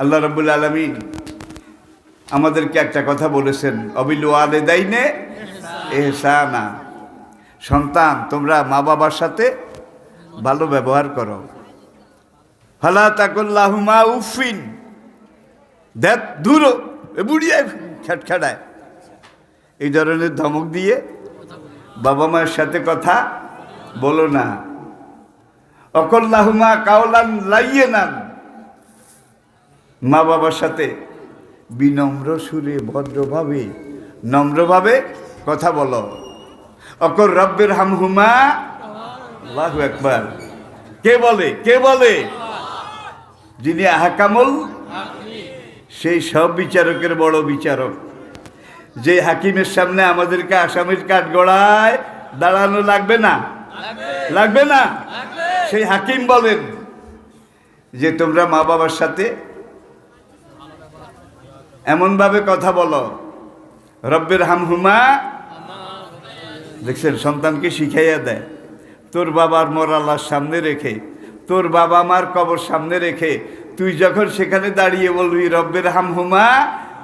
আল্লাহ রব্বুল আলমিন আমাদেরকে একটা কথা বলেছেন, অবিল ওয়াদে দাইনে এহসানা সন্তান, তোমরা মা বাবার সাথে ভালো ব্যবহার করো। ফালা তাকুল্লাহুমা উফিন। দেখ এ বুড়িয়ে খেটখেটায় এই ধরনের ধমক দিয়ে বাবা মায়ের সাথে কথা বলো না। অকল্লাহুমা কাওলান লাইয়ে নান মা বাবার সাথে বিনম্র সুরে ভদ্রভাবে নম্রভাবে কথা বলো। অকর রব্বের হামহুমা। আল্লাহ একবার কে বলে? কে বলে? যিনি আহাকামল সেই সব বিচারকের বড় বিচারক। যে হাকিমের সামনে আমাদেরকে আসামির কাঠ গড়ায় দাঁড়ানো লাগবে না? লাগবে না? সেই হাকিম বলেন যে তোমরা মা বাবার সাথে এমনভাবে কথা বলো। রব্বের হামহুমা। দেখছেন, সন্তানকে শিখাইয়া দেয়। তোর বাবার মরাল্লার সামনে রেখে, তোর বাবা মার কবর সামনে রেখে, তুই যখন সেখানে দাঁড়িয়ে বলবি, রব্বের হামহুমা,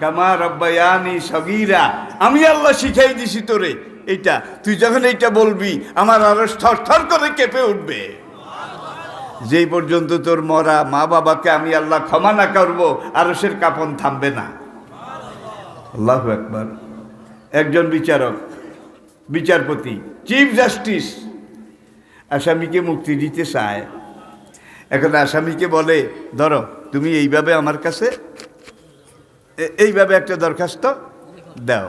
কামা রব্বায়ানি সগিরা আমি আল্লাহ শিখাই দিছি তোরে। এইটা, তুই যখন এইটা বলবি, আমার আরও থর থর করে কেঁপে উঠবে। যেই পর্যন্ত তোর মরা মা বাবাকে আমি আল্লাহ ক্ষমা না করব আরসের কাপন থামবে না। আল্লাহ একবার একজন বিচারক বিচারপতি চিফ জাস্টিস আসামিকে মুক্তি দিতে চায়। এখন আসামিকে বলে ধরো তুমি এইভাবে আমার কাছে এইভাবে একটা দরখাস্ত দাও।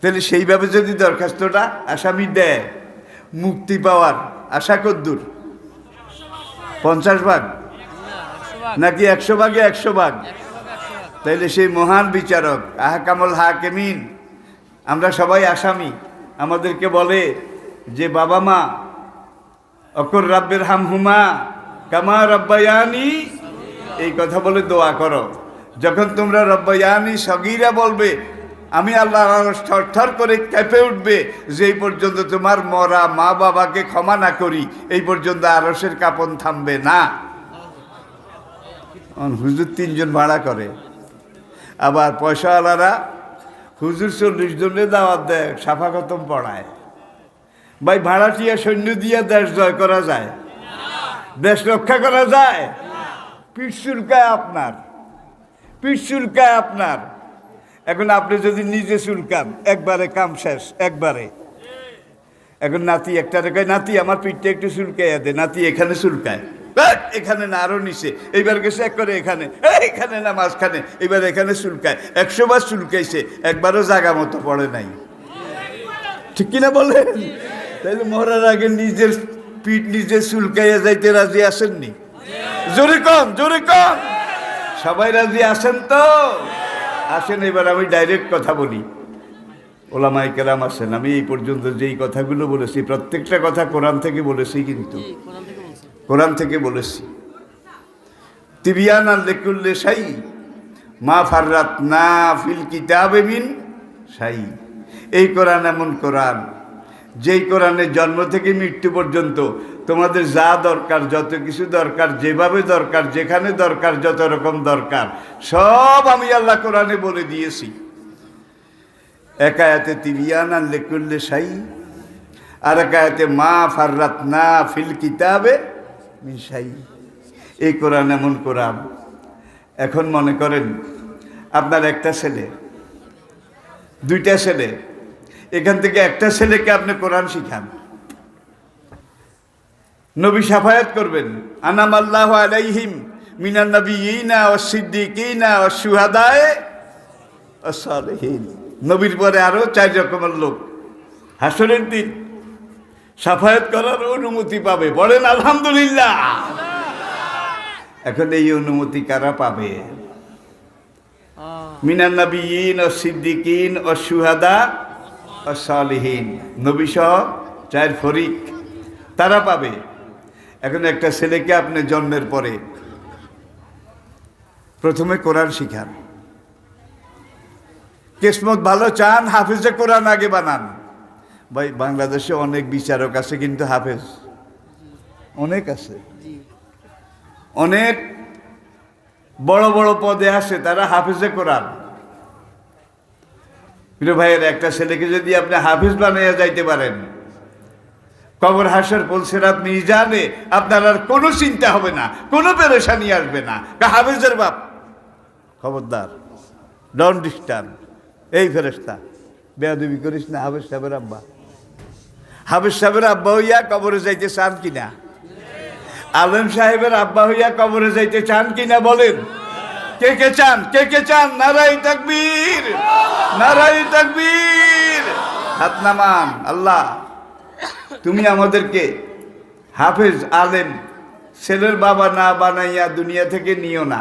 তাহলে সেইভাবে যদি দরখাস্তটা আসামি দেয় মুক্তি পাওয়ার আশা কদ্দূর? পঞ্চাশ ভাগ। নাকি একশো ভাগে একশো ভাগ? তাইলে সেই মহান বিচারক আহকামল হাকেমিন, আমরা সবাই আসামি। আমাদেরকে বলে যে, বাবা মা, অকর রাব্বের হামহুমা কামা রব্বায়ানি। এই কথা বলে দোয়া করো। যখন তোমরা রব্বায়ানি সগিরা বলবে, আমি আল্লাহ থর থর করে কেঁপে উঠবে, যেই পর্যন্ত তোমার মরা মা বাবাকে ক্ষমা না করি, এই পর্যন্ত আরসের কাপন থামবে না। হুজুর তিনজন ভাড়া করে। আবার পয়সাওয়ালারা হুজুর চল্লিশ জনে দাওয়াত দেয়, সাফা খতম পড়ায়। ভাই, ভাড়াটিয়া সৈন্য দিয়ে দেশ জয় করা যায়। দেশ রক্ষা করা যায়। পিঠ আপনার। পিঠ চুলকায় আপনার। এখন আপনি যদি নিজে চুলকান, একবারে কাম শেষ, একবারে। এখন নাতি, একটা রেখায়, নাতি, আমার পিঠটা একটু চুলকাইয়া দে, নাতি এখানে চুলকায়। এখানে না আরও নিচে। এইবার গেছে এক করে এখানে। এখানে না মাঝখানে। এবার এখানে চুলকায়। একশো বার চুলকাইছে, একবারও জাগা মতো পড়ে নাই। ঠিক কিনা বলেন? তাইলে মরার আগে নিজের পিঠ নিজে চুলকাইয়া যাইতে রাজি আসেননি জোরে কম জোরে কম সবাই রাজি আসেন তো? আসেন, এবার আমি ডাইরেক্ট কথা বলি। ওলামাই কেরাম আসেন। আমি এই পর্যন্ত যেই কথাগুলো বলেছি, প্রত্যেকটা কথা কোরআন থেকে বলেছি কিন্তু। কোরআন থেকে বলেছি। তিবিয়ান লেকুল্লে সাই মা ফাররাত না ফিল কিতাবে মিন সাই এই কোরআন এমন কোরআন, যেই কোরআনের জন্ম থেকে মৃত্যু পর্যন্ত তোমাদের যা দরকার, যত কিছু দরকার, যেভাবে দরকার, যেখানে দরকার, যত রকম দরকার, সব আমি আল্লাহ কোরআনে বলে দিয়েছি। একায়াতে তিবিয়ান আর লেকুল্লে সাই আর একায়াতে মা ফাররাত না ফিল কিতাবে সাই এই কোরআন এমন কোরআন। এখন মনে করেন, আপনার একটা ছেলে, দুইটা ছেলে, এখান থেকে একটা ছেলেকে আপনি কোরআন শিখান। নবী সাফায়াত করবেন আনাম আল্লাহ আলাইহিম মিনান নবী ইনা ও সিদ্দিকিনা ও সুহাদায় নবীর পরে আরও চার রকমের লোক। হাসরের দিন সাফায়াত করার অনুমতি পাবে। বলেন, আলহামদুলিল্লাহ। এখন এই অনুমতি কারা পাবে? মিনান নবীন, ও সিদ্দিকিন, ও সুহাদা, ও সালিহীন। নবী সহ চার ফরিক তারা পাবে। এখন একটা ছেলেকে আপনি জন্মের পরে প্রথমে কোরআন শিখান। কিসমত ভালো চান, হাফিজে কোরআন আগে বানান। ভাই, বাংলাদেশে অনেক বিচারক আছে কিন্তু হাফেজ। অনেক আছে। অনেক বড় বড় পদে আছে তারা হাফেজে কোরআন। প্রিয় ভাইয়ের, একটা ছেলেকে যদি আপনি হাফিজ বানাইয়া যাইতে পারেন, কবর হাসার পলসের আপনি জানে, আপনার আর কোনো চিন্তা হবে না, কোনো পেরেশানি আসবে না। হাফিজের বাপ, খবরদার ডন ডিস্টার্ব এই ফেরেস্তা বেয়াদবি করিস না হাফিজ সাহেবের আব্বা। হাফিজ সাহেবের আব্বা হইয়া কবরে যাইতে চান কিনা? আলম সাহেবের আব্বা হইয়া কবরে যাইতে চান কিনা বলেন? কে কে চান? কে কে চান? নারাই তাকবীর! নারাই তাকবীর! হাত নামান আল্লাহ। তুমি আমাদেরকে হাফেজ আলেম ছেলের বাবা না বানাইয়া দুনিয়া থেকে নিও না।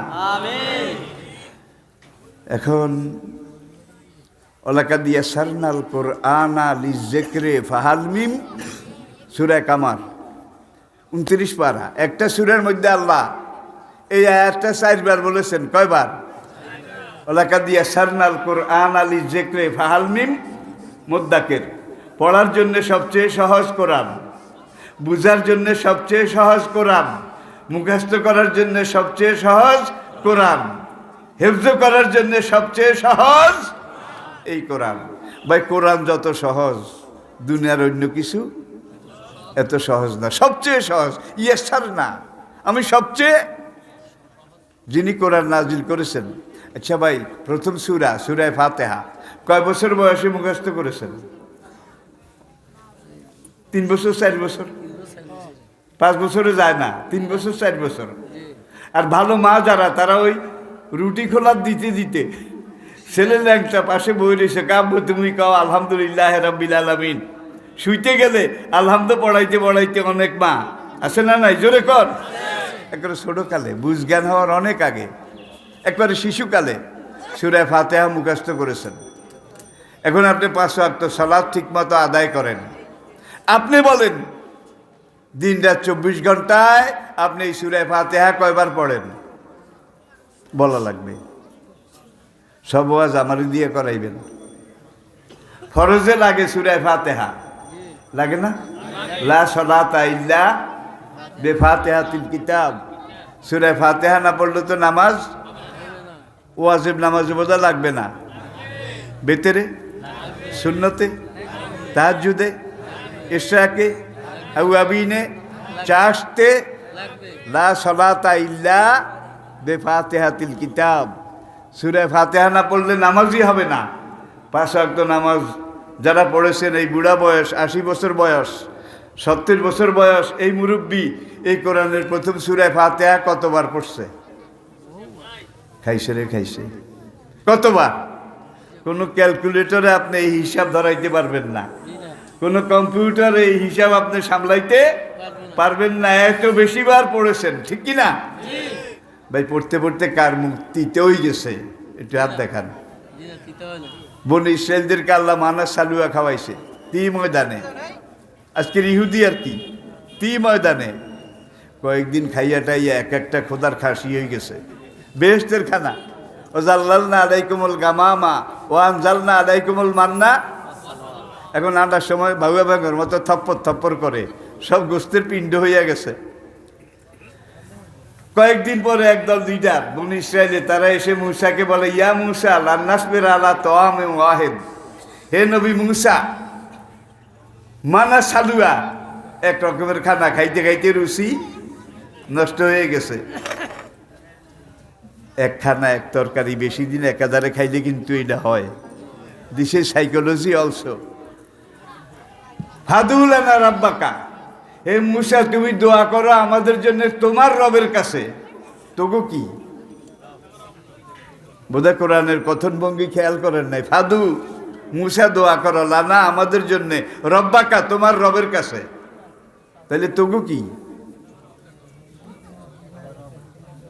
এখন ওলাকা দিয়া সারনাল কোরআনা লিজেকরে ফাহালমিম সুরা কামার উনত্রিশ পারা একটা সুরের মধ্যে আল্লাহ। এই আয়াতটা চারবার বলেছেন, কয়বার? ওলাকা দিয়া সারনাল কোরআন আলী জেকরে ফাহালমিম মোদ্দাকের পড়ার জন্য সবচেয়ে সহজ কোরআন। বুঝার জন্য সবচেয়ে সহজ কোরআন। মুখস্থ করার জন্য সবচেয়ে সহজ কোরআন। হেফজ করার জন্য সবচেয়ে সহজ এই কোরআন। ভাই, কোরআন যত সহজ, দুনিয়ার অন্য কিছু এত সহজ না। সবচেয়ে সহজ ইয়েস স্যার না। আমি সবচেয়ে, যিনি কোরআন নাজিল করেছেন। আচ্ছা ভাই, প্রথম সুরা, সুরায় ফাতেহা। কয় বছর বয়সে মুখস্থ করেছেন? তিন বছর, চার বছর? পাঁচ বছরে যায় না। তিন বছর, চার বছর? আর ভালো মা যারা, তারা ওই রুটি খোলার দিতে দিতে ছেলে ল্যাংটা পাশে বই রয়েছে, কাব্য তুমি কাও, আলহামদুলিল্লাহ রব্বিল আলমিন। শুইতে গেলে আলহামদ পড়াইতে পড়াইতে অনেক মা। আছে না নাই? জোরে কর। একবারে ছোটোকালে বুঝ জ্ঞান হওয়ার অনেক আগে, একবারে শিশুকালে সুরায় ফাতেহা মুখস্থ করেছেন। এখন আপনি পাঁচশো আত্ম সালাদ ঠিক মতো আদায় করেন। আপনি বলেন দিন রাত চব্বিশ ঘন্টায় আপনি সুরায় ফাতেহা কয়বার পড়েন? বলা লাগবে। সব ওয়াজ আমার দিয়ে করাইবেন। ফরজে লাগে সুরায় ফাতেহা। লাগে না? লা সলাতা ইল্লা বে ফাতেহাতিল কিতাব। সুরায় ফাতেহা না পড়লে তো নামাজ, ওয়াজিব নামাজ বোঝা লাগবে না। বেতেরে সুন্নতে? তাহাজুদে ইশরাকে? আবিনে? চাষতে? লা সলাতা ইল্লা বে ফাতেহাতিল কিতাব। সুরে ফাতেহা না পড়লে নামাজই হবে না। পাঁচ অক্ত নামাজ, যারা পড়েছেন এই বুড়া বয়স, আশি বছর বয়স, সত্তর বছর বয়স, এই মুরব্বী এই কোরআনের প্রথম সুরায় ফাতেহা কতবার পড়ছে? খাইছে রে, খাইছে। কতবার? কোনো ক্যালকুলেটরে আপনি এই হিসাব ধরাইতে পারবেন না। কোনো কম্পিউটারে এই হিসাব আপনি সামলাইতে পারবেন না। এত বেশিবার পড়েছেন, ঠিক কি না ভাই, পড়তে পড়তে কার মুখ তিতেই গেছে, একটু হাত দেখান। বোন ইসরায়েলদেরকে আল্লাহ মানা সালুয়া খাওয়াইছে, তি ময়দানে। আজকের ইহুদি আর কি, তি ময়দানে। কয়েকদিন খাইয়া টাইয়া এক একটা খোদার খাসি হয়ে গেছে। বেহেস্তের খানা ও জাল্লালনা আলাইকুমুল গামামা, ও আনজালনা আলাইকুমুল মান্না। এখন আনার সময় ভাগুয়া ভাঙের মতো থপ্পর থপ্পর করে, সব গোস্তের পিণ্ড হইয়া গেছে। কয়েকদিন পরে একদল লিডার বন ইসরায়েলে তারা এসে মুসাকে বলে, ইয়া মুসা লান্নাসবের আলা তোয়াম ওয়াহেদ। হে নবী মুসা, মানা সালুয়া, এক রকমের খানা খাইতে খাইতে রুচি নষ্ট হয়ে গেছে। এক খানা, এক তরকারি বেশি দিন একাধারে খাইলে কিন্তু এটা হয়। দিস সাইকোলজি অলসো হাদুলানা রাব্বাকা হে মুসা, তুমি দোয়া করো আমাদের জন্য তোমার রবের কাছে। তবু কি? বোধহয় কোরআনের কথন ভঙ্গি খেয়াল করেন নাই। ফাদু, মুসা দোয়া করো, লানা আমাদের জন্য, রব্বাকা তোমার রবের কাছে। তাহলে তবু কি?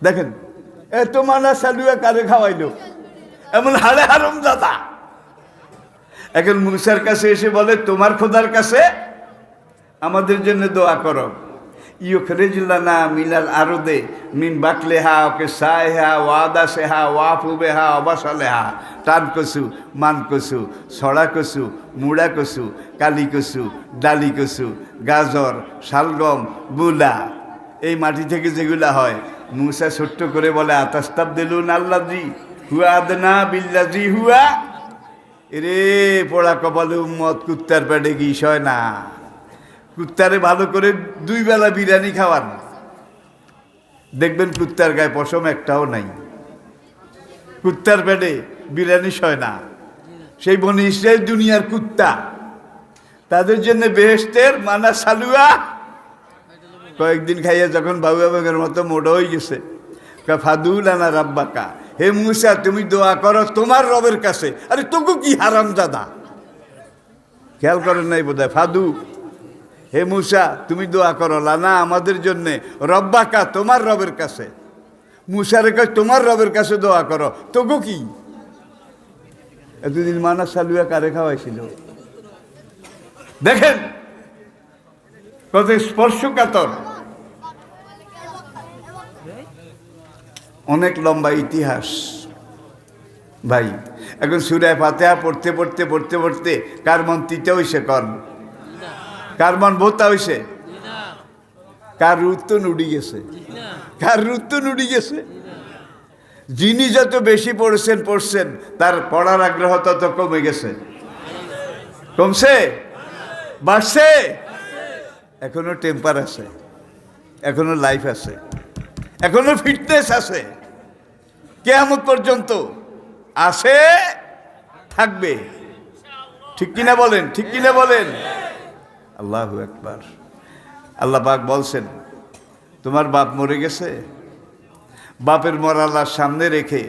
দেখেন, এ তোমার সালুয়া কারে খাওয়াইলো? এমন হাড়ে হারম দাদা। এখন মুসার কাছে এসে বলে, তোমার খোদার কাছে আমাদের জন্য দোয়া করো। ইউখরেজুল্লানা মিলাল আরদে, মিন বাকলেহা ওকে সাহেহা ওয়াদা সেহা ওয়াফুবেহা অবাসলেহা টান কসু মান কসু ছড়া কসু মুড়া কসু কালি কসু ডালি কসু গাজর, শালগম, বুলা। এই মাটি থেকে যেগুলা হয়, মুসা ছোট্ট করে বলে আতাস্তাব দিলুন আল্লাজি হুয়া আদনা বিল্লাজি হুয়া। এরে পোড়া কপালে উম্মত কুত্তার পেটে গিস না। কুত্তারে ভালো করে দুই বেলা বিরিয়ানি খাওয়ান। দেখবেন কুত্তার গায়ে পশম একটাও নাই। কুত্তার পেটে বিরিয়ানি সয় না। সেই বনি ইসরায়েল দুনিয়ার কুত্তা। তাদের জন্য বেহেস্তের মানা সালুয়া। কয়েকদিন খাইয়া যখন বাবু বাবের মতো মোড় হয়ে গেছে কয়, ফাদুল আনা রাব্বাকা। হে মুসা তুমি দোয়া করো তোমার রবের কাছে। আরে তোকে কি হারাম দাদা খেয়াল করেন নাই বোধ ফাদু হে মুসা, তুমি দোয়া করো লানা আমাদের জন্যে। রব্বাকা, তোমার রবের কাছে। মুসারে কয়, তোমার রবের কাছে দোয়া করো। তবু কি? এতদিন মানা সালুয়া কারে খাওয়াইছিল? দেখেন, কত স্পর্শকাতর। অনেক লম্বা ইতিহাস। ভাই, এখন সুরায় ফাতেহা পড়তে পড়তে পড়তে পড়তে কার মন তিতে হইছে কন কার মন বোতা হইছে কার রুত তো নুড়ি গেছে। কার রুত তো নুড়ি গেছে। যিনি যত বেশি পড়ছেন পড়ছেন, তার পড়ার আগ্রহ তত কমে গেছে। কমছে? বাড়ছে? এখনও টেম্পার আছে। এখনও লাইফ আছে। এখনও ফিটনেস আছে। কেয়ামত পর্যন্ত আছে, থাকবে। ঠিক কিনা বলেন? ঠিক কিনা বলেন? আল্লাহ একবার আল্লাহ পাক বলছেন, তোমার বাপ মরে গেছে। বাপের মরালার সামনে রেখে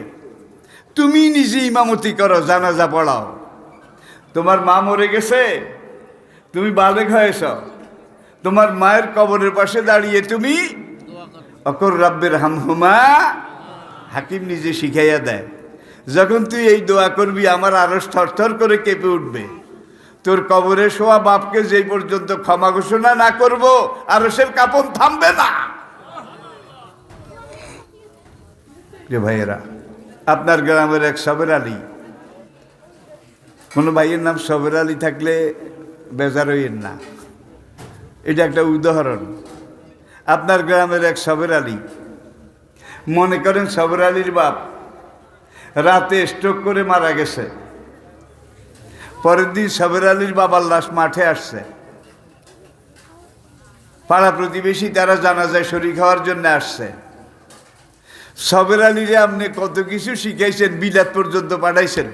তুমি নিজে ইমামতি করো, জানাজা পড়াও। তোমার মা মরে গেছে, তুমি বালেক হয়েছ। তোমার মায়ের কবরের পাশে দাঁড়িয়ে তুমি অকর রাব্বের হামহুমা হাকিম নিজে শিখাইয়া দেয়। যখন তুই এই দোয়া করবি, আমার আরও থরথর করে কেঁপে উঠবে। তোর কবরে শোয়া বাপকে যেই পর্যন্ত ক্ষমা ঘোষণা না করব আরসের কাপন থামবে না। যে ভাইয়েরা, আপনার গ্রামের এক সবের আলী কোনো ভাইয়ের নাম সবের আলী থাকলে বেজার হইয়েন না। এটা একটা উদাহরণ। আপনার গ্রামের এক সবের আলী মনে করেন সবের আলীর বাপ রাতে স্ট্রোক করে মারা গেছে। পরের দিন সবের আলীর বাবার লাশ মাঠে আসছে। পাড়া প্রতিবেশী তারা জানা যায় শরীর খাওয়ার জন্য আসছে। সবের আলীরে আপনি কত কিছু শিখাইছেন, বিলাত পর্যন্ত পাঠাইছেন।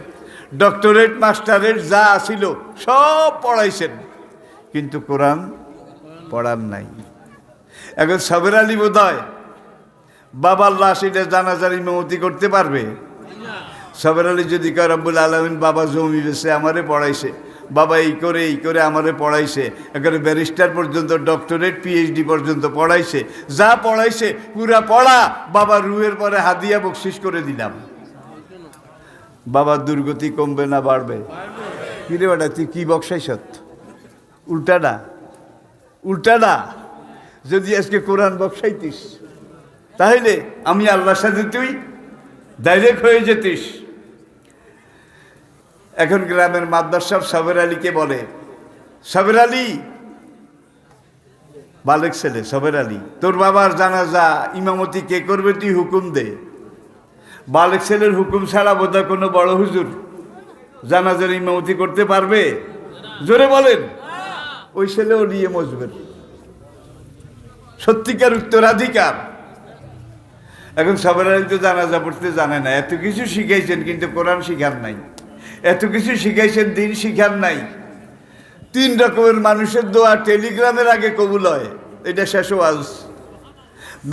ডক্টরেট মাস্টারের যা আসিল সব পড়াইছেন। কিন্তু কোরআন পড়ার নাই। এখন সবের আলী বোধ হয় বাবার লাশ এটা জানাজার ইমামতি করতে পারবে? সবের আলী যদি কয়, রব্বুল আলমিন, বাবা জমি বেছে আমারে পড়াইছে। বাবা এই করে এই করে আমারে পড়াইছে। একেবারে ব্যারিস্টার পর্যন্ত, ডক্টরেট, পিএইচডি পর্যন্ত পড়াইছে। যা পড়াইছে, পুরা পড়া, বাবা রুয়ের পরে হাদিয়া বকশিস করে দিলাম। বাবার দুর্গতি কমবে না বাড়বে? কিরে বেটা, তুই কি বকসাইছত উল্টাটা উল্টাটা যদি আজকে কোরআন বকসাইতিস তাহলে আমি আল্লাহর সাথে তুই ডাইরেক্ট হয়ে যেতিস। এখন গ্রামের মাদ্রাসার সবের আলীকে বলে? সবের আলী? বালেক ছেলে, সবের আলী। তোর বাবার জানাজা ইমামতি কে করবে তুই হুকুম দে। বালেক ছেলের হুকুম ছাড়া বোধহয় কোনো বড় হুজুর জানাজার ইমামতি করতে পারবে? জোরে বলেন। ওই ছেলেও নিয়ে মজবের। সত্যিকার উত্তরাধিকার। এখন সবার আলী তো জানাজা পড়তে জানে না। এত কিছু শিখাইছেন, কিন্তু কোরআন শিখার নাই। এত কিছু শিখাইছেন, দিন শিখার নাই। তিন রকমের মানুষের দোয়া টেলিগ্রামের আগে কবুল হয়, এটা শেষ ওয়াজ।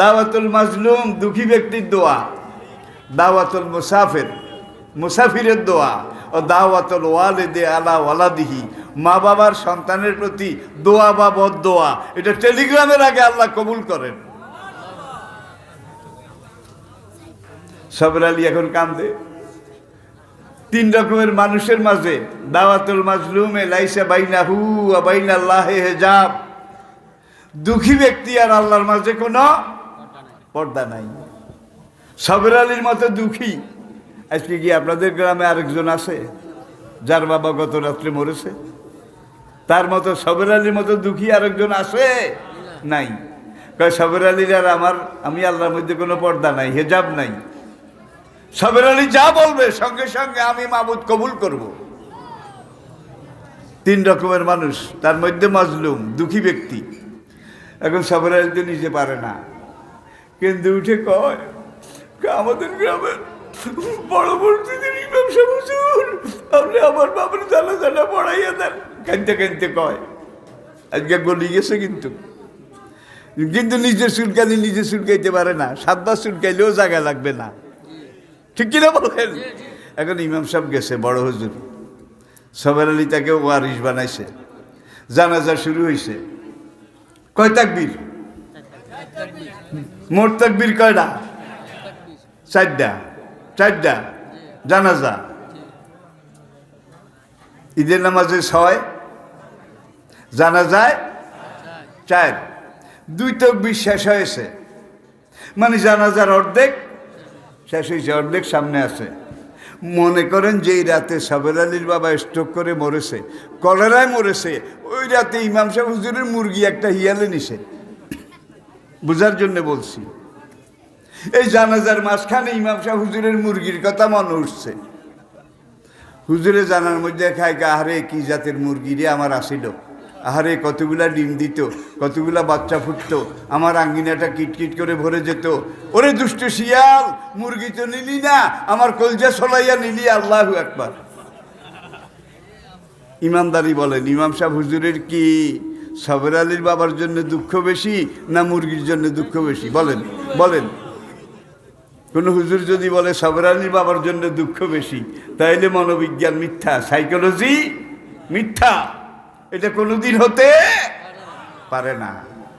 দাওয়াতুল মাজলুম দুঃখী ব্যক্তির দোয়া, দাওয়াতুল মুসাফির, মুসাফিরের দোয়া, ও দাওয়াতুল ওয়ালেদে আলা ওয়ালাদিহি, মা বাবার সন্তানের প্রতি দোয়া বা বদ দোয়া, এটা টেলিগ্রামের আগে আল্লাহ কবুল করেন। সবর আলী এখন কান্দে। তিন রকমের মানুষের মাঝে। দাওয়াতুল মাজলুম লাইসা বাইনা হু বাইনা আল্লাহ হেজাব। দুঃখী ব্যক্তি আর আল্লাহর মাঝে কোনো পর্দা নাই। সবের আলীর মতো দুঃখী। আজকে কি আপনাদের গ্রামে আরেকজন আছে, যার বাবা গত রাত্রে মরেছে? তার মতো সবের আলীর মতো দুঃখী আরেকজন আছে? নাই। কয় সবের আলীর আর আমার, আমি আল্লাহর মধ্যে কোনো পর্দা নাই, হেজাব নাই। সবের আলী যা বলবে, সঙ্গে সঙ্গে আমি মাবুদ কবুল করব। তিন রকমের মানুষ, তার মধ্যে মাজলুম, দুঃখী ব্যক্তি। এখন সবের আলী তো নিজে পারে না। কিন্তু উঠে কয় আমাদের গ্রামের বড় মসজিদের ইমাম আপনি আমার বাবার জানা জানা পড়াইয়া দেন। কানতে কানতে কয়, আজকে গলি গেছে কিন্তু। কিন্তু নিজের চুলকানি নিজে চুলকাইতে পারে না, সাতবার চুলকাইলেও জায়গা লাগবে না। ঠিক কিনা বলেন? এখন ইমাম সাহেব গেছে, বড় হুজুর। সবের আলী তাকে ওয়ারিস বানাইছে। জানাজা শুরু হয়েছে কয় তাকবীর? মোট তাকবীর কয়টা? চারটা। চারটা? জানাজা? ঈদের নামাজে ছয়? জানা যায় চার? দুই তকবির শেষ হয়েছে। মানে জানাজার অর্ধেক শেষ হয়েছে, অর্ধেক সামনে আছে। মনে করেন যে এই রাতে সাবের আলীর বাবা স্ট্রোক করে মরেছে, কলেরায় মরেছে, ওই রাতে ইমাম সাহেব হুজুরের মুরগি একটা হিয়ালে নিছে। বুঝার জন্য বলছি, এই জানাজার মাঝখানে ইমাম সাহেব হুজুরের মুরগির কথা মনে উঠছে। হুজুরে জানার মধ্যে খায়, আহারে, কি জাতের মুরগি রে, আমার আসিল? আহারে, কতগুলা ডিম দিত, কতগুলা বাচ্চা ফুটতো, আমার আঙ্গিনাটা কিটকিট করে ভরে যেত। ওরে দুষ্ট শিয়াল, মুরগি তো নিলি না, আমার কলজা সলাইয়া নিলি, আল্লাহ একবার ইমানদারি বলেন, ইমাম সাহেব হুজুরের কি, সবের আলীর বাবার জন্য দুঃখ বেশি না মুরগির জন্য দুঃখ বেশি? বলেন বলেন। কোন হুজুর যদি বলে, সবের আলীর বাবার জন্য দুঃখ বেশি, তাইলে মনোবিজ্ঞান মিথ্যা। সাইকোলজি মিথ্যা। এটা কোনোদিন হতে পারে না,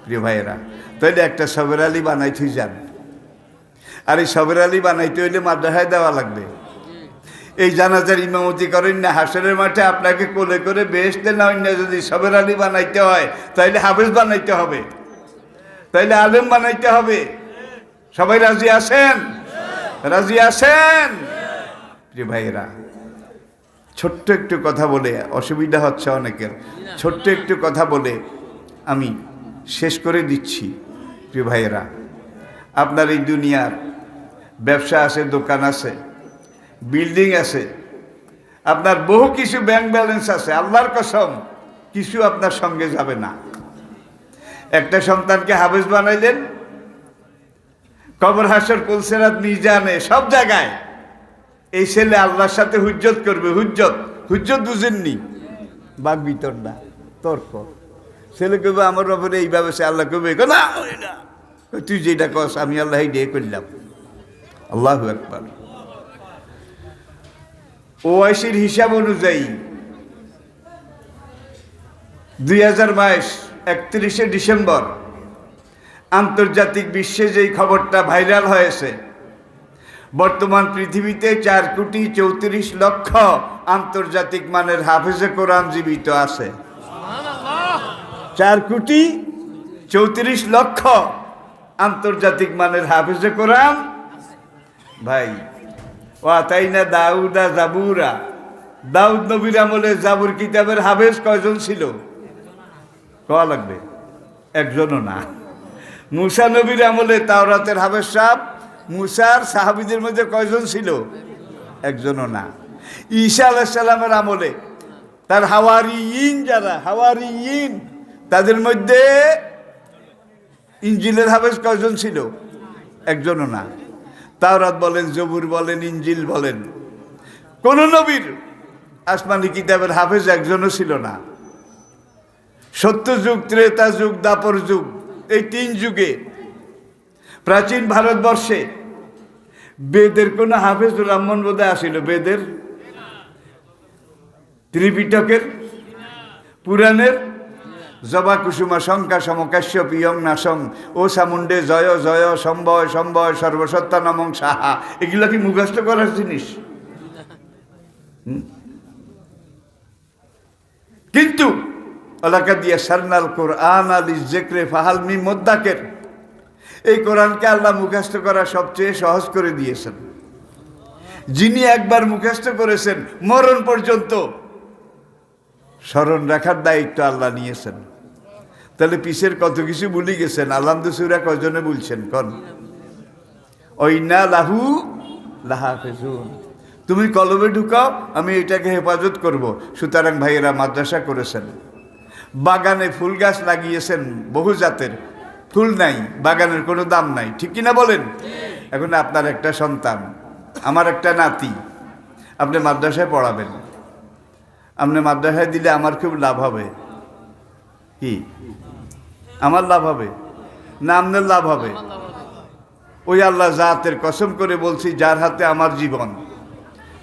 প্রিয় ভাইয়েরা। তাইলে একটা সবের আলী বানাইতে যান। আর এই সবের আলী বানাইতে হইলে মাদ্রাসায় দেওয়া লাগবে। এই জানাজার ইমামতি করেন না, হাসরের মাঠে আপনাকে কোলে করে বেসতে না অন্য যদি সবের আলী বানাইতে হয়, তাইলে হাফেজ বানাইতে হবে। তাইলে আলেম বানাইতে হবে। সবাই রাজি আছেন? রাজি আছেন? প্রিয় ভাইয়েরা ছোট্ট একটু কথা বলে, অসুবিধা হচ্ছে অনেকের। ছোট্ট একটু কথা বলে আমি শেষ করে দিচ্ছি, প্রিয় ভাইয়েরা। আপনার এই দুনিয়ার ব্যবসা আছে, দোকান আছে, বিল্ডিং আছে, আপনার বহু কিছু ব্যাংক ব্যালেন্স আছে, আল্লাহর কসম, কিছু আপনার সঙ্গে যাবে না। একটা সন্তানকে হাফেজ বানাইলেন, কবর হাসর, কুলসেরাত, মিজানে, সব জায়গায়। এই ছেলে আল্লাহর সাথে হুজ্জত করবে হুজ্জত হুজ্জত বুঝেননি। বিতর না তর্ক। ছেলে কবে আমার ব্যাপারে এইভাবে সে আল্লাহ কবে না। তুই যেটা কস আমি আল্লাহ এই ডে করলাম আল্লাহ একবার ওআইসির হিসাব অনুযায়ী দুই হাজার বাইশ একত্রিশে ডিসেম্বর আন্তর্জাতিক বিশ্বে যেই খবরটা ভাইরাল হয়েছে বর্তমান পৃথিবীতে চার কোটি চৌত্রিশ লক্ষ আন্তর্জাতিক মানের হাফেজে কোরআন জীবিত আছে। চার কোটি চৌত্রিশ লক্ষ আন্তর্জাতিক মানের হাফেজে কোরআন? ভাই ও তাই না দাউদা জাবুরা। দাউদ নবীর আমলে জাবুর কিতাবের হাফেজ কয়জন ছিল? কয়া লাগবে? একজনও না। মুসা নবীর আমলে তাওরাতের হাফেজ সাহ মুসার সাহাবিদের মধ্যে কয়জন ছিল? একজনও না। ঈশা আলাহিসাল্লামের আমলে তার হাওয়ারি ইন যারা হাওয়ারি ইন তাদের মধ্যে ইঞ্জিলের হাফেজ কয়জন ছিল? একজনও না। তাওরাত বলেন, জবুর বলেন, ইঞ্জিল বলেন। কোন নবীর আসমানি কিতাবের হাফেজ একজনও ছিল না। সত্য যুগ, ত্রেতা যুগ, দাপর যুগ, এই তিন যুগে প্রাচীন ভারতবর্ষে বেদের কোন হাফেজ ব্রাহ্মণ বোধহয় আসিল? বেদের? ত্রিপিটকের? পুরাণের? জবা কুসুমা শঙ্কা সমকাশ্যপ ইয়ং নাসং ও সামুন্ডে জয় জয় সম্বয় সম্বয় সর্বসত্তা নমং সাহা। এগুলো কি মুখস্থ করার জিনিস? কিন্তু এলাকা দিয়ে সারনাল কোরআন আলী জেকরে ফাহাল মি মোদ্দাকের এই কোরআনকে আল্লাহ মুখস্থ করা সবচেয়ে সহজ করে দিয়েছেন। যিনি একবার মুখস্থ করেছেন, মরণ পর্যন্ত স্মরণ রাখার দায়িত্ব আল্লাহ নিয়েছেন। তাহলে পিসের কত কিছু ভুলে গেছেন? আলহামদুসুরা কজনে বলছেন? কন? ওইনা লাহু লাহাফেজুন। তুমি কলমে ঢুকাও, আমি এটাকে হেফাজত করব। সুতরাং ভাইয়েরা মাদ্রাসা করেছেন। বাগানে ফুল গাছ লাগিয়েছেন বহু জাতের। ফুল নাই, বাগানের কোনো দাম নাই, ঠিক কিনা বলেন? এখন আপনার একটা সন্তান, আমার একটা নাতি, আপনি মাদ্রাসায় পড়াবেন। আপনি মাদ্রাসায় দিলে আমার খুব লাভ হবে। কি? আমার লাভ হবে? না, আপনার লাভ হবে? ওই আল্লাহ জাতের কসম করে বলছি, যার হাতে আমার জীবন,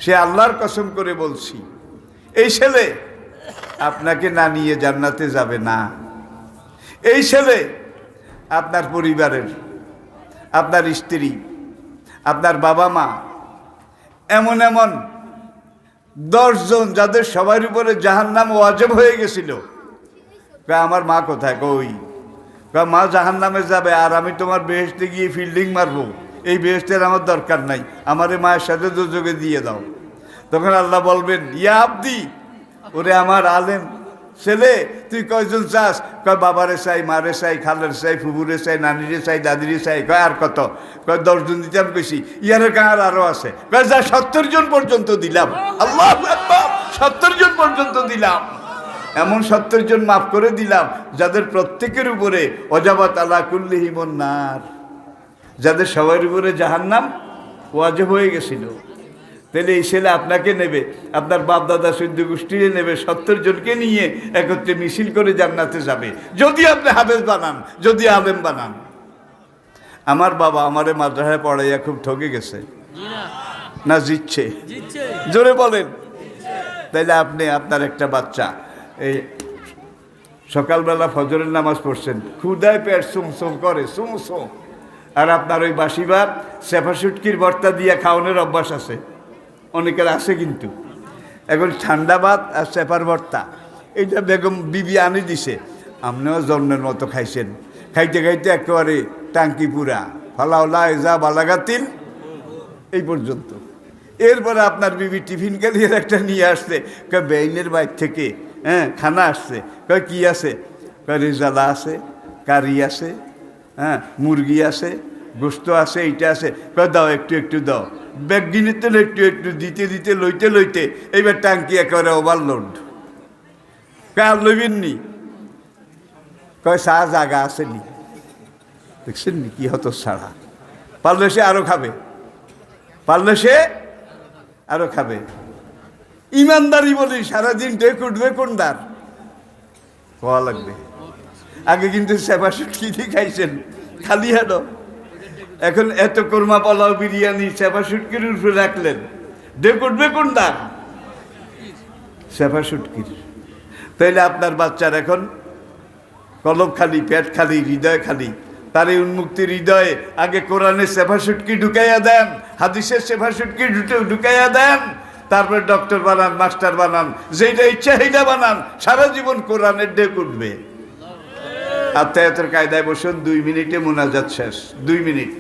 সে আল্লাহর কসম করে বলছি, এই ছেলে আপনাকে না নিয়ে জান্নাতে যাবে না। এই ছেলে আপনার পরিবারের, আপনার স্ত্রী, আপনার বাবা মা, এমন এমন দশজন যাদের সবার উপরে জাহান্নাম ওয়াজেব হয়ে গেছিল। আমার মা কোথায়? কই? মা জাহান নামে যাবে আর আমি তোমার বেহেস্তে গিয়ে ফিল্ডিং মারবো? এই বেহেস্তের আমার দরকার নাই। আমারে মায়ের সাথে দুযোগে দিয়ে দাও। তখন আল্লাহ বলবেন, ইয়া আব্দি, ওরে আমার আলেম ছেলে, তুই কয়জন চাস? কয়, বাবারে চাই, মারে চাই, খালের চাই ফুবুরে চাই, নানিরে চাই, দাদিরে চাই, কয়, আর কত? কয়, দশজন দিতাম বেশি। ইয়ারে কার আরও আছে। কয়, যা সত্তর জন পর্যন্ত দিলাম। আল্লাহ সত্তর জন পর্যন্ত দিলাম। এমন সত্তর জন মাফ করে দিলাম, যাদের প্রত্যেকের উপরে অজাবাত আলা কুল্লি হিমন্নার। যাদের সবার উপরে জাহান্নাম ওয়াজেব হয়ে গেছিল। তাহলে এই ছেলে আপনাকে নেবে। আপনার বাপ দাদা সৈদ্য গোষ্ঠীরে নেবে, সত্তর জনকে নিয়ে একত্রে মিছিল করে জান্নাতে যাবে। যদি আপনি হাফেজ বানান, যদি আলেম বানান। আমার বাবা আমারে মাদ্রাসায় পড়াইয়া খুব ঠকে গেছে। না, জিতছে। জোরে বলেন। তাইলে আপনি, আপনার একটা বাচ্চা, এই সকালবেলা ফজরের নামাজ পড়ছেন। ক্ষুদায় পেট সুম সুম করে সুম সুম আর আপনার ওই বাসিবার সেফা সুটকির ভর্তা দিয়ে খাওয়ানোর অভ্যাস আছে। অনেকের আছে কিন্তু। এখন ঠান্ডা ভাত আর চেপার ভর্তা। এইটা বেগম বিবি আনি দিছে। আপনিও জন্মের মতো খাইছেন। খাইতে খাইতে একেবারে টাঙ্কি পুরা। ফালাওলা এজা বালাগাতিল, এই পর্যন্ত। এরপরে আপনার বিবি টিফিন ক্যারিয়ার একটা নিয়ে আসছে। কয়, বেইনের বাইর থেকে হ্যাঁ খানা আসছে। কয়, কি আছে? কয়, রেজালা আছে, কারি আছে হ্যাঁ মুরগি আছে গোস্ত আছে এইটা আছে। দাও, একটু একটু দাও। ব্যাগ গিনিতে একটু একটু দিতে দিতে, লইতে লইতে এইবার টাঙ্কি একেবারে ওভারলোড কয়, আর লইবেন নি? কয়, চা জাগা আছে নি। দেখছেন নি কি হতো ছাড়া পারলে সে আরও খাবে। পারলে সে আরও খাবে। ইমানদারি বলি, সারাদিন ডেক উঠবে কোনদার খাওয়া লাগবে। আগে কিন্তু সেবা সুটকি খাইছেন। খালি হালো এখন এত কোরমা পোলাও বিরিয়ানি সেবা সুটকির উপরে রাখলেন। ডেক উঠবে কোনদার সেবা সুটকির তাইলে আপনার বাচ্চার এখন কলম খালি, পেট খালি, হৃদয় খালি। তার এই উন্মুক্তি হৃদয়ে আগে কোরআনে সেভা সুটকি ঢুকাইয়া দেন হাদিসের সেভা সুটকি ঢুকাইয়া দেন, তারপরে ডক্টর বানান, মাস্টার বানান যেটা ইচ্ছা সেইটা বানান, সারা জীবন কোরআনের ডেক উঠবে। আত্মায়তের কায়দায় বসুন দুই মিনিটে মোনাজাত শেষ দুই মিনিট।